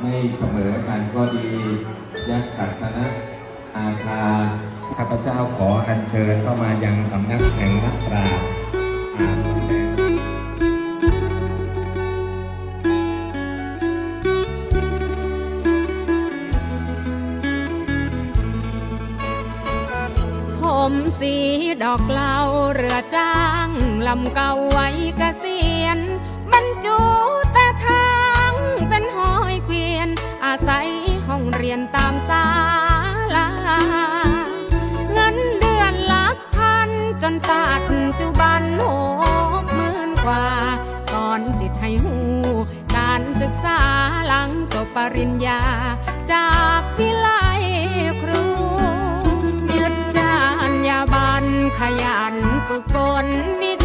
ไม่เสมอกันก็ดียักขัตธนะอาคาข้าพเจ้าขออัญเชิญเข้ามายังสำนักแห่งนักปราชญ์อาสำแดงผมสีดอกเหลาเรือจ้าง ลำเก่าไว้เกษียณบรรจุต อาศัยห้องเรียนตามศาลาเงินเดือนหลักพันจนตัดจุบันหกหมื่นกว่า สอนสิทธิ์ให้หูการศึกษาหลังจบปริญญา จากวิไลครู ยึดจานยาบันขยันฝึกฝนวิ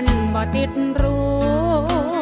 ันบ่ติดรู้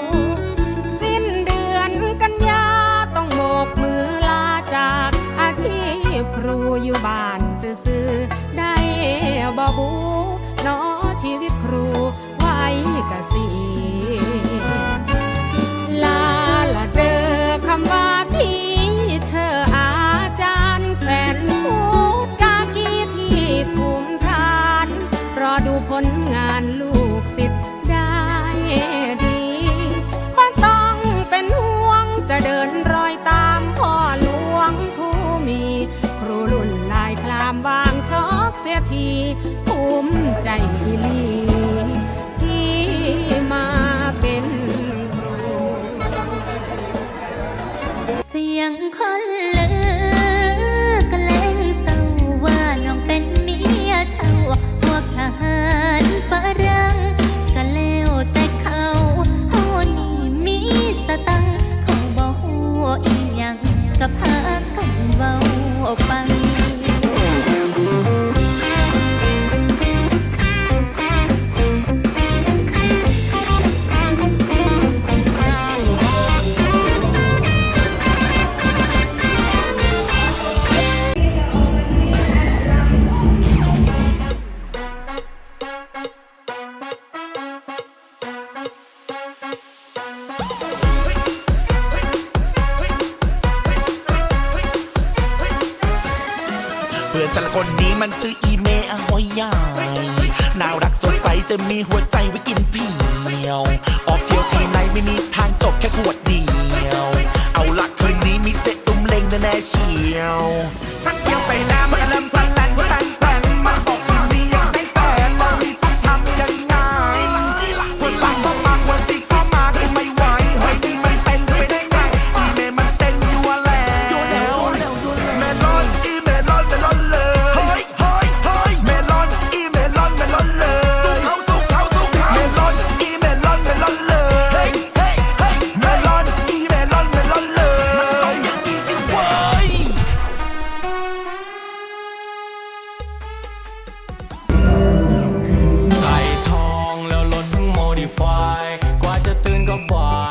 ามวางชอกเสียทีภูมิใจอีหลีที่มาเป็นครูเสียงคน ฉันละคนนี้มันชื่ออีเมอหอยใหญ่น่ารักสดใสแต่มีหัวใจไว้กินเพียว ออกเที่ยวที่ไหนไม่มีทางจบแค่ขวดเดียว เอาละคืนนี้มีเจ็ดตุ้มเล็งแน่เชียว จ